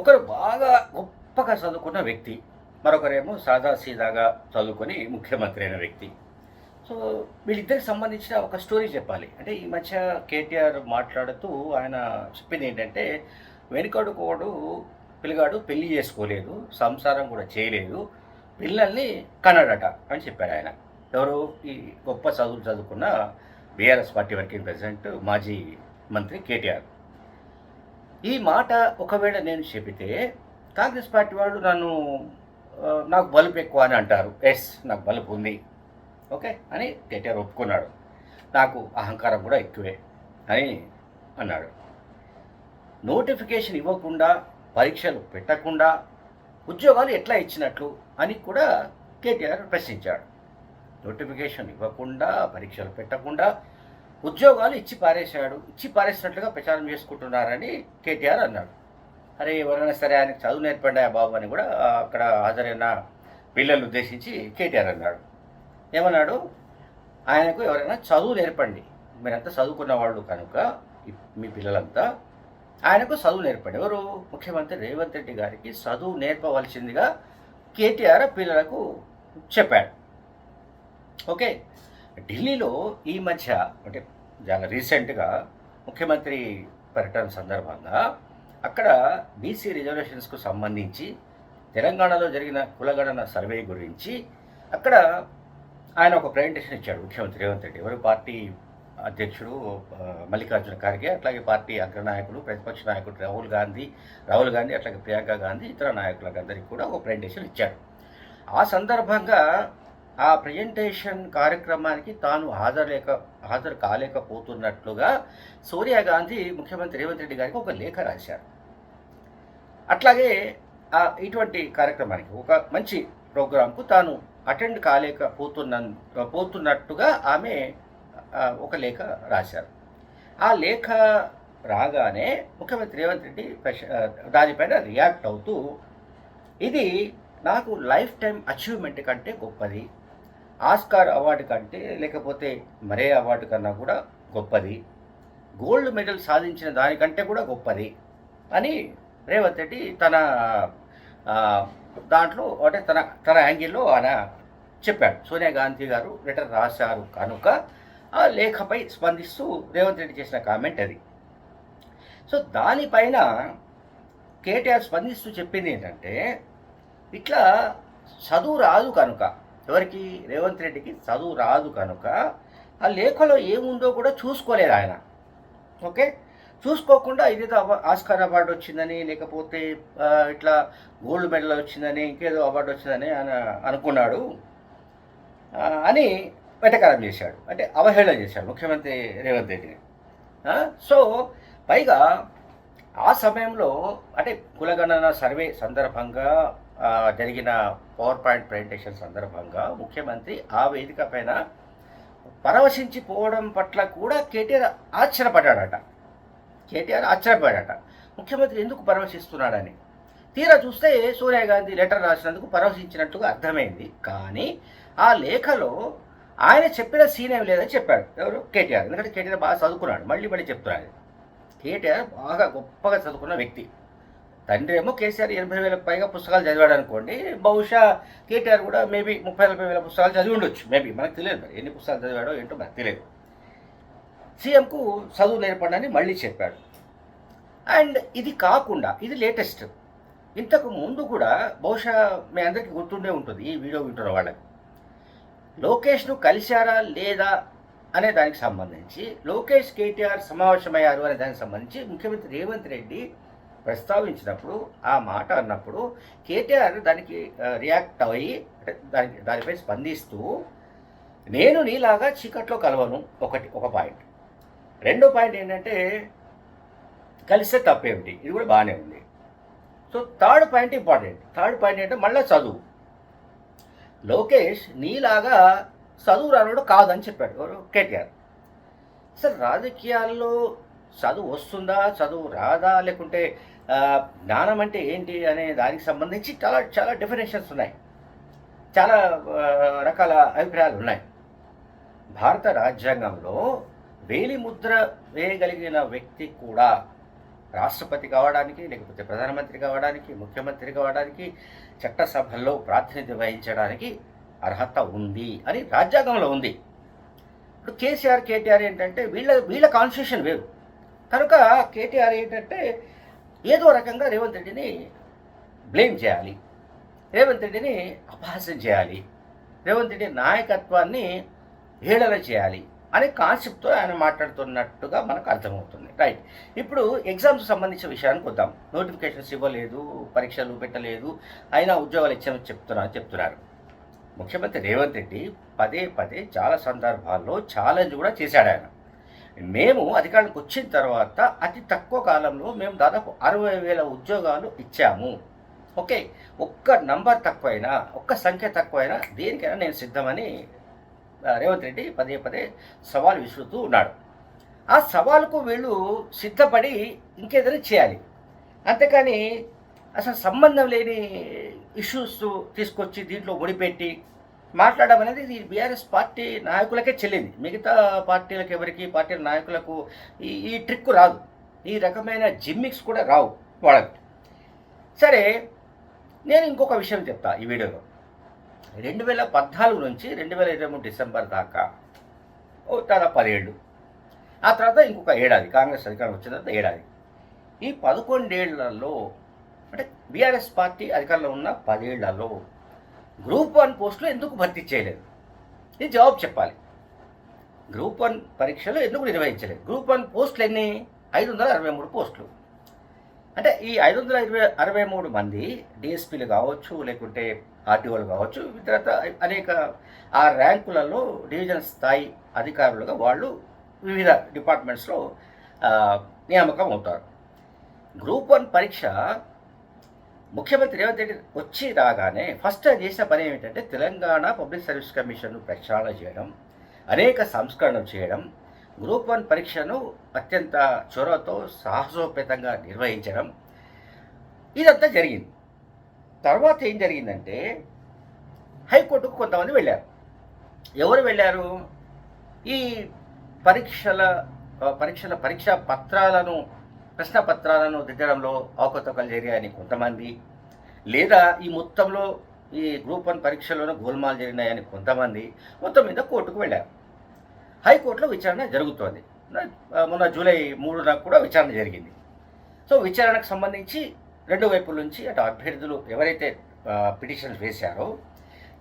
ఒకరు బాగా గొప్పగా చదువుకున్న వ్యక్తి మరొకరేమో సాదా సీదాగా చదువుకొని ముఖ్యమంత్రి అయిన వ్యక్తి. సో వీళ్ళిద్దరికి సంబంధించిన ఒక స్టోరీ చెప్పాలి. అంటే ఈ మధ్య కేటీఆర్ మాట్లాడుతూ ఆయన చెప్పింది ఏంటంటే వెనుకడుకోడు పిల్లగాడు పెళ్ళి చేసుకోలేదు సంసారం కూడా చేయలేదు పిల్లల్ని కన్నడట అని చెప్పాడు ఆయన. ఎవరు? ఈ గొప్ప చదువులు చదువుకున్న బీఆర్ఎస్ పార్టీ వర్కింగ్ ప్రెసిడెంట్ మాజీ మంత్రి కేటీఆర్. ఈ మాట ఒకవేళ నేను చెబితే కాంగ్రెస్ పార్టీ వాళ్ళు నన్ను నాకు బలుపు ఎక్కువ అని అంటారు. ఎస్ నాకు బలుపు ఉంది. ఓకే? అని కేటీఆర్ ఒప్పుకున్నాడు. నాకు అహంకారం కూడా ఎక్కువే అని అన్నాడు. నోటిఫికేషన్ ఇవ్వకుండా పరీక్షలు పెట్టకుండా ఉద్యోగాలు ఎట్లా ఇచ్చినట్లు అని కూడా కేటీఆర్ ప్రశ్నించాడు. నోటిఫికేషన్ ఇవ్వకుండా పరీక్షలు పెట్టకుండా ఉద్యోగాలు ఇచ్చి పారేశాడు. ఇచ్చి పారేసినట్లుగా ప్రచారం చేసుకుంటున్నారని కేటీఆర్ అన్నాడు. అరే ఎవరైనా సరే ఆయనకు చదువు నేర్పండి ఆ బాబు అని కూడా అక్కడ హాజరైన పిల్లలు ఉద్దేశించి కేటీఆర్ అన్నాడు. ఏమన్నాడు? ఆయనకు ఎవరైనా చదువు నేర్పండి. మీరంతా చదువుకున్న వాళ్ళు కనుక మీ పిల్లలంతా ఆయనకు చదువు నేర్పండి. ఎవరు? ముఖ్యమంత్రి రేవంత్ రెడ్డి గారికి చదువు నేర్పవలసిందిగా కేటీఆర్ పిల్లలకు చెప్పాడు. ఓకే? ఢిల్లీలో ఈ మధ్య అంటే చాలా రీసెంట్గా ముఖ్యమంత్రి పర్యటన సందర్భంగా అక్కడ బీసీ రిజర్వేషన్స్కు సంబంధించి తెలంగాణలో జరిగిన కులగణన సర్వే గురించి అక్కడ ఆయన ఒక ప్రజెంటేషన్ ఇచ్చాడు. ముఖ్యమంత్రి రేవంత్ రెడ్డి ఎవరు? పార్టీ అధ్యక్షుడు మల్లికార్జున ఖార్గే అట్లాగే పార్టీ అగ్రనాయకులు ప్రతిపక్ష నాయకుడు రాహుల్ గాంధీ రాహుల్ గాంధీ అట్లాగే ప్రియాంక గాంధీ ఇతర నాయకులందరికీ కూడా ఒక ప్రజెంటేషన్ ఇచ్చాడు. ఆ సందర్భంగా ఆ ప్రజెంటేషన్ కార్యక్రమానికి తాను హాజరు లేక హాజరు కాలేకపోతున్నట్లుగా సోనియా గాంధీ ముఖ్యమంత్రి రేవంత్ రెడ్డి గారికి ఒక లేఖ రాశారు. అట్లాగే ఇటువంటి కార్యక్రమానికి ఒక మంచి ప్రోగ్రాంకు తాను అటెండ్ కాలేకపోతున్న పోతున్నట్టుగా ఆమె ఒక లేఖ రాశారు. ఆ లేఖ రాగానే ముఖ్యమంత్రి రేవంత్ రెడ్డి దానిపైన రియాక్ట్ అవుతూ ఇది నాకు లైఫ్ టైం అచీవ్మెంట్ కంటే గొప్పది. ఆస్కార్ అవార్డు కంటే లేకపోతే మరే అవార్డు కన్నా కూడా గొప్పది. గోల్డ్ మెడల్ సాధించిన దానికంటే కూడా గొప్పది. అని రేవంత్ రెడ్డి తన దాంట్లో అంటే తన తన యాంగిల్లో ఆయన చెప్పాడు. సోనియా గాంధీ గారు లెటర్ రాశారు కనుక ఆ లేఖపై స్పందిస్తూ రేవంత్ రెడ్డి చేసిన కామెంట్ అది. సో దానిపైన కేటీఆర్ స్పందిస్తూ చెప్పింది ఏంటంటే ఇట్లా చదువు రాదు కనుక ఎవరికి? రేవంత్ రెడ్డికి చదువు రాదు కనుక ఆ లేఖలో ఏముందో కూడా చూసుకోలేదు ఆయన. ఓకే? చూసుకోకుండా ఇదేదో ఆస్కార్ అవార్డు వచ్చిందని లేకపోతే ఇట్లా గోల్డ్ మెడల్ వచ్చిందని ఇంకేదో అవార్డు వచ్చిందని ఆయన అనుకున్నాడు. అని వెటకారం చేశాడు. అంటే అవహేళన చేశాడు ముఖ్యమంత్రి రేవంత్ రెడ్డిని. సో పైగా ఆ సమయంలో అంటే కులగణన సర్వే సందర్భంగా జరిగిన పవర్ పాయింట్ ప్రజెంటేషన్ సందర్భంగా ముఖ్యమంత్రి ఆ వేదిక పైన పరవశించిపోవడం పట్ల కూడా కేటీఆర్ ఆశ్చర్యపడ్డాడట. కేటీఆర్ ఆశ్చర్యపడ్డాడట ముఖ్యమంత్రి ఎందుకు పరవశిస్తున్నాడని? తీరా చూస్తే సోనియా గాంధీ లెటర్ రాసినందుకు పరవశించినట్టుగా అర్థమైంది. కానీ ఆ లేఖలో ఆయన చెప్పిన సీన్ ఏమి లేదని చెప్పాడు. ఎవరు? కేటీఆర్. ఎందుకంటే కేటీఆర్ బాగా చదువుకున్నాడు. మళ్ళీ మళ్ళీ చెప్తున్నాడు. కేటీఆర్ బాగా గొప్పగా చదువుకున్న వ్యక్తి. తండ్రి ఏమో కేసీఆర్ ఎనభై వేలకు పైగా పుస్తకాలు చదివాడు అనుకోండి బహుశా కేటీఆర్ కూడా మేబీ ముప్పై నలభై వేల పుస్తకాలు చదివి ఉండొచ్చు. మేబీ మనకు తెలియదు మరి ఎన్ని పుస్తకాలు చదివాడో ఏంటో మనకు తెలియదు. సీఎంకు చదువు నేర్పండి అని మళ్ళీ చెప్పాడు. అండ్ ఇది కాకుండా ఇది లేటెస్ట్. ఇంతకు ముందు కూడా బహుశా మీ అందరికీ గుర్తుండే ఉంటుంది ఈ వీడియో వింటున్న వాళ్ళకి. లోకేష్ను కలిశారా లేదా అనే దానికి సంబంధించి లోకేష్ కేటీఆర్ సమావేశమయ్యారు అనే దానికి సంబంధించి ముఖ్యమంత్రి రేవంత్ రెడ్డి ప్రస్తావించినప్పుడు ఆ మాట అన్నప్పుడు కేటీఆర్ దానికి రియాక్ట్ అయ్యి అంటే దానికి దానిపై స్పందిస్తూ నేను నీలాగా చీకట్లో కలవను. ఒకటి ఒక పాయింట్. రెండో పాయింట్ ఏంటంటే కలిస్తే తప్పేమిటి? ఇది కూడా బాగానే ఉంది. So third point important. Third point అంటే మళ్ళీ చదువు. లోకేష్ నీలాగా చదువు రానోడు కాదని చెప్పాడు. ఎవరు? కేటీఆర్. సార్ రాజకీయాల్లో చదువు వస్తుందా? చదువు రాదా? లేకుంటే జ్ఞానం అంటే ఏంటి అనే దానికి సంబంధించి చాలా చాలా డెఫినేషన్స్ ఉన్నాయి. చాలా రకాల అభిప్రాయాలు ఉన్నాయి. భారత రాజ్యాంగంలో వేలి ముద్ర వేయగలిగిన వ్యక్తి కూడా రాష్ట్రపతి కావడానికి లేకపోతే ప్రధానమంత్రి కావడానికి ముఖ్యమంత్రి కావడానికి చట్టసభల్లో ప్రాతినిధ్యం వహించడానికి అర్హత ఉంది అని రాజ్యాంగంలో ఉంది. ఇప్పుడు కేసీఆర్ కేటీఆర్ ఏంటంటే వీళ్ళ వీళ్ళ కాన్స్టిట్యూషన్ వేరు. కనుక కేటీఆర్ ఏంటంటే ఏదో రకంగా రేవంత్ రెడ్డిని బ్లేమ్ చేయాలి. రేవంత్ రెడ్డిని అపహాస్యం చేయాలి. రేవంత్ రెడ్డి నాయకత్వాన్ని హేళన చేయాలి అనే కాన్సెప్ట్తో ఆయన మాట్లాడుతున్నట్టుగా మనకు అర్థమవుతుంది. రైట్. ఇప్పుడు ఎగ్జామ్స్ సంబంధించిన విషయానికి వద్దాం. నోటిఫికేషన్స్ ఇవ్వలేదు పరీక్షలు పెట్టలేదు అయినా ఉద్యోగాలు ఇచ్చామని చెప్తున్నారు చెప్తున్నారు. ముఖ్యమంత్రి రేవంత్ రెడ్డి పదే పదే చాలా సందర్భాల్లో ఛాలెంజ్ కూడా చేశాడు ఆయన. మేము అధికారానికి వచ్చిన తర్వాత అతి తక్కువ కాలంలో మేము దాదాపు అరవై వేల ఉద్యోగాలు ఇచ్చాము. ఓకే ఒక్క నంబర్ తక్కువైనా ఒక్క సంఖ్య తక్కువైనా దేనికైనా నేను సిద్ధమని రేవంత్ రెడ్డి పదే పదే సవాల్ విసురుతూ ఉన్నాడు. ఆ సవాలుకు వీళ్ళు సిద్ధపడి ఇంకేదైనా చేయాలి. అంతేకాని అసలు సంబంధం లేని ఇష్యూస్ తీసుకొచ్చి దీంట్లో ముడిపెట్టి మాట్లాడడం అనేది ఇది బీఆర్ఎస్ పార్టీ నాయకులకే చెల్లింది. మిగతా పార్టీలకు ఎవరికి పార్టీ నాయకులకు ఈ ఈ ట్రిక్ రాదు. ఈ రకమైన జిమ్మిక్స్ కూడా రావు వాళ్ళకి. సరే నేను ఇంకొక విషయం చెప్తా ఈ వీడియోలో. రెండు వేల పద్నాలుగు నుంచి రెండు వేల ఇరవై మూడు డిసెంబర్ దాకా ఓ తర్వాత పదేళ్ళు. ఆ తర్వాత ఇంకొక ఏడాది కాంగ్రెస్ అధికారం వచ్చిన తర్వాత ఏడాది. ఈ పదకొండేళ్ళలో అంటే బీఆర్ఎస్ పార్టీ అధికారంలో ఉన్న పదేళ్ళలో గ్రూప్ వన్ పోస్టులు ఎందుకు భర్తీ చేయలేదు? ఇది జవాబు చెప్పాలి. గ్రూప్ వన్ పరీక్షలు ఎందుకు నిర్వహించలేదు? గ్రూప్ వన్ పోస్టులు ఎన్ని? ఐదు వందల అరవై మూడు పోస్టులు. అంటే ఈ ఐదు వందల ఇరవై అరవై మూడు మంది డిఎస్పీలు కావచ్చు లేకుంటే ఆర్టీఓలు కావచ్చు తర్వాత అనేక ఆ ర్యాంకులలో డివిజన్ స్థాయి అధికారులుగా వాళ్ళు వివిధ డిపార్ట్మెంట్స్లో నియామకం అవుతారు. గ్రూప్ వన్ పరీక్ష ముఖ్యమంత్రి రేవంత్ రెడ్డి వచ్చి రాగానే ఫస్ట్ చేసిన పని ఏమిటంటే తెలంగాణ పబ్లిక్ సర్వీస్ కమిషన్ ప్రక్షాళన చేయడం అనేక సంస్కరణలు చేయడం గ్రూప్ వన్ పరీక్షను అత్యంత చొరవతో సాహసోపేతంగా నిర్వహించడం. ఇదంతా జరిగింది. తర్వాత ఏం జరిగిందంటే హైకోర్టుకు కొంతమంది వెళ్ళారు. ఎవరు వెళ్ళారు? ఈ పరీక్షల పరీక్షల పరీక్షా పత్రాలను ప్రశ్న పత్రాలను దిద్దడంలో అవకతవకలు జరిగాయని కొంతమంది. లేదా ఈ మొత్తంలో ఈ గ్రూప్ వన్ పరీక్షలోనూ గోల్మాల్ జరిగినాయని కొంతమంది మొత్తం మీద కోర్టుకు వెళ్ళారు. హైకోర్టులో విచారణ జరుగుతోంది. మొన్న జూలై మూడున కూడా విచారణ జరిగింది. సో విచారణకు సంబంధించి రెండు వైపుల నుంచి అటు అభ్యర్థులు ఎవరైతే పిటిషన్స్ వేశారో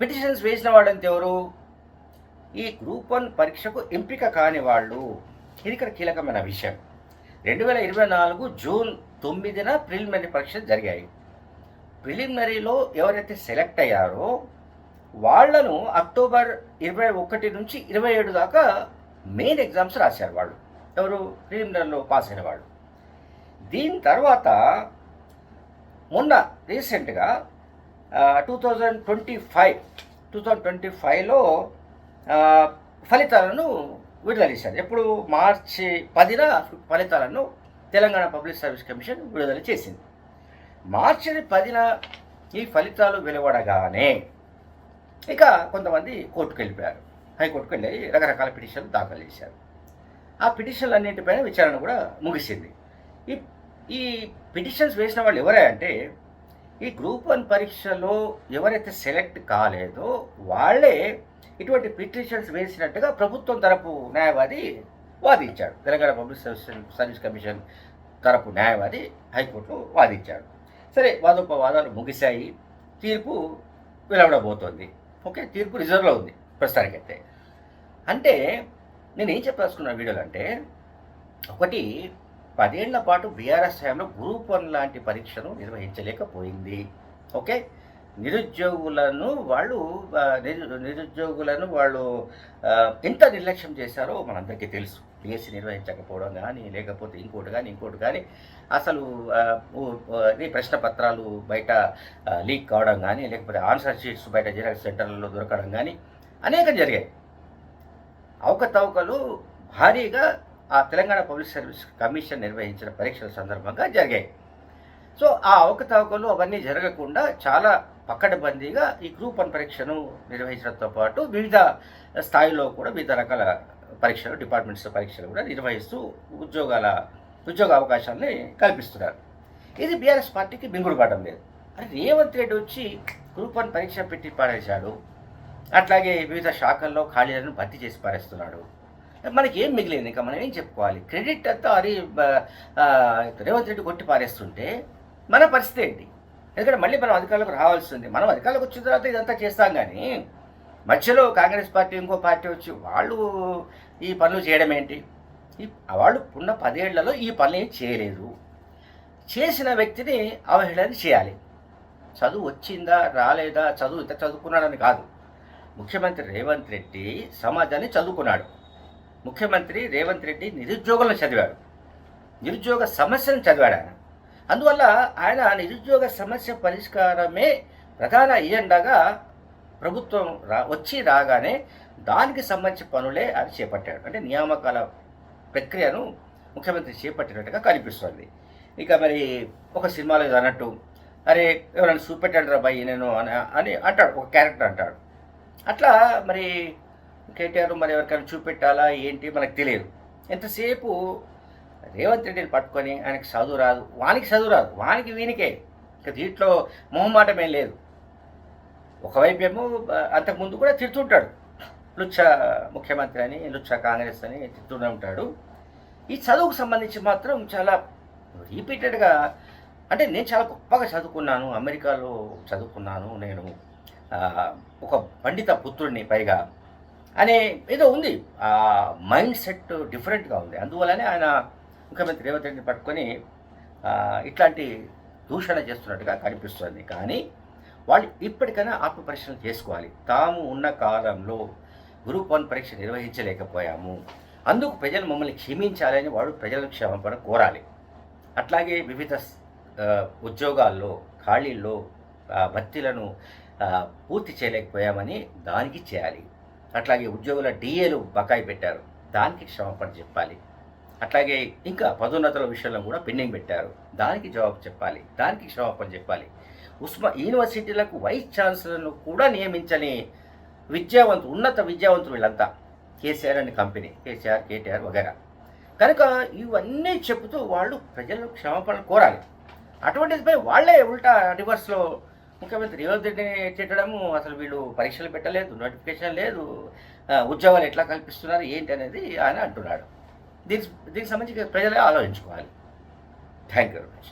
పిటిషన్స్ వేసిన వాళ్ళంత ఎవరు? ఈ గ్రూప్ వన్ పరీక్షకు ఎంపిక కాని వాళ్ళు. ఇది ఇక్కడ కీలకమైన విషయం. రెండు వేల ఇరవై నాలుగు జూన్ తొమ్మిదిన ప్రిలిమినరీ పరీక్షలు జరిగాయి. ప్రిలిమినరీలో ఎవరైతే సెలెక్ట్ అయ్యారో వాళ్ళను అక్టోబర్ ఇరవై ఒకటి నుంచి ఇరవై ఏడు దాకా మెయిన్ ఎగ్జామ్స్ రాశారు వాళ్ళు. ఎవరు? ప్రిలిమినరీలో పాస్ అయిన వాళ్ళు. దీని తర్వాత మొన్న రీసెంట్గా two thousand twenty five two thousand twenty ఫైవ్లో ఫలితాలను విడుదల చేశారు. ఎప్పుడు మార్చి పదిన ఫలితాలను తెలంగాణ పబ్లిక్ సర్వీస్ కమిషన్ విడుదల చేసింది. మార్చి పదిన ఈ ఫలితాలు వెలువడగానే ఇక కొంతమంది కోర్టుకు వెళ్ళిపోయారు హైకోర్టుకు వెళ్ళి రకరకాల పిటిషన్లు దాఖలు చేశారు. ఆ పిటిషన్లు అన్నింటిపైన విచారణ కూడా ముగిసింది. ఈ ఈ పిటిషన్స్ వేసిన వాళ్ళు ఎవరే అంటే ఈ గ్రూప్ వన్ పరీక్షలో ఎవరైతే సెలెక్ట్ కాలేదో వాళ్ళే ఇటువంటి పిటిషన్స్ వేసినట్టుగా ప్రభుత్వం తరపు న్యాయవాది వాదించాడు. Telangana public service service commission తరపు న్యాయవాది హైకోర్టులో వాదించాడు. సరే వాదోపవాదాలు ముగిశాయి. తీర్పు వెలువడబోతోంది. ఓకే తీర్పు రిజర్వ్లో ఉంది ప్రస్తుతానికైతే. అంటే నేను ఏం చెప్పదలుచుకున్నాను వీడియోలు అంటే ఒకటి పదేళ్ళ పాటు బీఆర్ఎస్ హయాంలో గ్రూప్ వన్ లాంటి పరీక్షను నిర్వహించలేకపోయింది. ఓకే? నిరుద్యోగులను వాళ్ళు నిరు నిరుద్యోగులను వాళ్ళు ఎంత నిర్లక్ష్యం చేశారో మనందరికీ తెలుసు. పిఎస్సి నిర్వహించకపోవడం కానీ లేకపోతే ఇంకోటి కానీ ఇంకోటి కానీ అసలు ఈ ప్రశ్న పత్రాలు బయట లీక్ కావడం కానీ లేకపోతే ఆన్సర్ షీట్స్ బయట జిరాక్స్ సెంటర్లలో దొరకడం కానీ అనేకం జరిగాయి. అవకతవకలు భారీగా ఆ తెలంగాణ పబ్లిక్ సర్వీస్ కమిషన్ నిర్వహించిన పరీక్షల సందర్భంగా జరిగాయి. సో ఆ అవకతవకలు అవన్నీ జరగకుండా చాలా పక్కడబందీగా ఈ గ్రూప్ వన్ పరీక్షను నిర్వహించడంతో పాటు వివిధ స్థాయిలో కూడా వివిధ రకాల పరీక్షలు డిపార్ట్మెంట్స్ పరీక్షలు కూడా నిర్వహిస్తూ ఉద్యోగాల ఉద్యోగ అవకాశాలని కల్పిస్తున్నారు. ఇది బీఆర్ఎస్ పార్టీకి బింగుడు పడడం లేదు. అరే రేవంత్ రెడ్డి వచ్చి గ్రూప్ వన్ పరీక్ష పెట్టి పారేశాడు. అట్లాగే వివిధ శాఖల్లో ఖాళీలను భర్తీ చేసి పారేస్తున్నాడు. మనకి ఏం మిగిలింది? ఇంకా మనం ఏం చెప్పుకోవాలి? క్రెడిట్ అంతా అది రేవంత్ రెడ్డి కొట్టి పారేస్తుంటే మన పరిస్థితి ఏంటి? ఎందుకంటే మళ్ళీ మనం అధికారంలోకి రావాల్సి ఉంది. మనం అధికారంలోకి వచ్చిన తర్వాత ఇదంతా చేస్తాం కానీ మధ్యలో కాంగ్రెస్ పార్టీ ఇంకో పార్టీ వచ్చి వాళ్ళు ఈ పనులు చేయడం ఏంటి? ఈ వాళ్ళు ఉన్న పదేళ్ళలో ఈ పనులు ఏం చేయలేదు. చేసిన వ్యక్తిని అవహేళన చేయాలి. చదువు వచ్చిందా? రాలేదా? చదువు ఇంత చదువుకున్నాడని కాదు. ముఖ్యమంత్రి రేవంత్ రెడ్డి సమాజాన్ని చదువుకున్నాడు. ముఖ్యమంత్రి రేవంత్ రెడ్డి నిరుద్యోగులను చదివాడు. నిరుద్యోగ సమస్యను చదివాడు ఆయన. అందువల్ల ఆయన నిరుద్యోగ సమస్య పరిష్కారమే ప్రధాన ఎజెండాగా ప్రభుత్వం రా వచ్చి రాగానే దానికి సంబంధించిన పనులే అని చేపట్టాడు. అంటే నియామకాల ప్రక్రియను ముఖ్యమంత్రి చేపట్టినట్టుగా కనిపిస్తుంది. ఇక మరి ఒక సినిమాలో ఇది అన్నట్టు అరే ఎవరైనా చూపెట్టాడు రా బాయ్ నేను అని అని అంటాడు. ఒక క్యారెక్టర్ అంటాడు. అట్లా మరి కేటీఆర్ మరి ఎవరికైనా చూపెట్టాలా ఏంటి మనకు తెలియదు. ఎంతసేపు రేవంత్ రెడ్డిని పట్టుకొని ఆయనకి చదువు రాదు. వానికి చదువు రాదు. వానికి వీనికే. ఇక దీంట్లో మొహమాటమేం లేదు. ఒకవైపు ఏమో అంతకుముందు కూడా తిడుతుంటాడు. లుచ్చ ముఖ్యమంత్రి అని లుచ్చ కాంగ్రెస్ అని తిడుతూనే ఉంటాడు. ఈ చదువుకు సంబంధించి మాత్రం చాలా రిపీటెడ్గా అంటే నేను చాలా గొప్పగా చదువుకున్నాను. అమెరికాలో చదువుకున్నాను. నేను ఒక పండిత పుత్రుడిని పైగా అనే ఏదో ఉంది. ఆ మైండ్ సెట్ డిఫరెంట్గా ఉంది. అందువల్లనే ఆయన ముఖ్యమంత్రి రేవంత్ రెడ్డిని పట్టుకొని ఇట్లాంటి దూషణ చేస్తున్నట్టుగా కనిపిస్తుంది. కానీ వాళ్ళు ఇప్పటికైనా ఆత్మ చేసుకోవాలి. తాము ఉన్న కాలంలో గ్రూప్ వన్ పరీక్ష నిర్వహించలేకపోయాము. అందుకు ప్రజలు మమ్మల్ని క్షమించాలని వాడు ప్రజల క్షమాపణ కోరాలి. అట్లాగే వివిధ ఉద్యోగాల్లో ఖాళీల్లో భర్తీలను పూర్తి చేయలేకపోయామని దానికి చేయాలి. అట్లాగే ఉద్యోగుల డిఏలు బకాయి పెట్టారు. దానికి క్షమాపణ చెప్పాలి. అట్లాగే ఇంకా పదోన్నతుల విషయంలో కూడా పెండింగ్ పెట్టారు. దానికి జవాబు చెప్పాలి. దానికి క్షమాపణ చెప్పాలి. ఉస్మా యూనివర్సిటీలకు వైస్ ఛాన్సలర్ను కూడా నియమించని విద్యావంతులు ఉన్నత విద్యావంతులు వీళ్ళంతా. కేసీఆర్ అనే కంపెనీ కేసీఆర్ కేటీఆర్ వగేరా. కనుక ఇవన్నీ చెబుతూ వాళ్ళు ప్రజలు క్షమాపణలు కోరాలి. అటువంటిదిపై వాళ్ళే ఉల్టా రివర్స్లో ముఖ్యమంత్రి రేవంత్ రెడ్డిని తిట్టడము అసలు వీళ్ళు పరీక్షలు పెట్టలేదు నోటిఫికేషన్ లేదు. ఉద్యోగాలు ఎట్లా కల్పిస్తున్నారు ఏంటి అనేది ఆయన అంటున్నాడు. దీనికి దీనికి సంబంధించి ప్రజలే ఆలోచించుకోవాలి. Thank you very much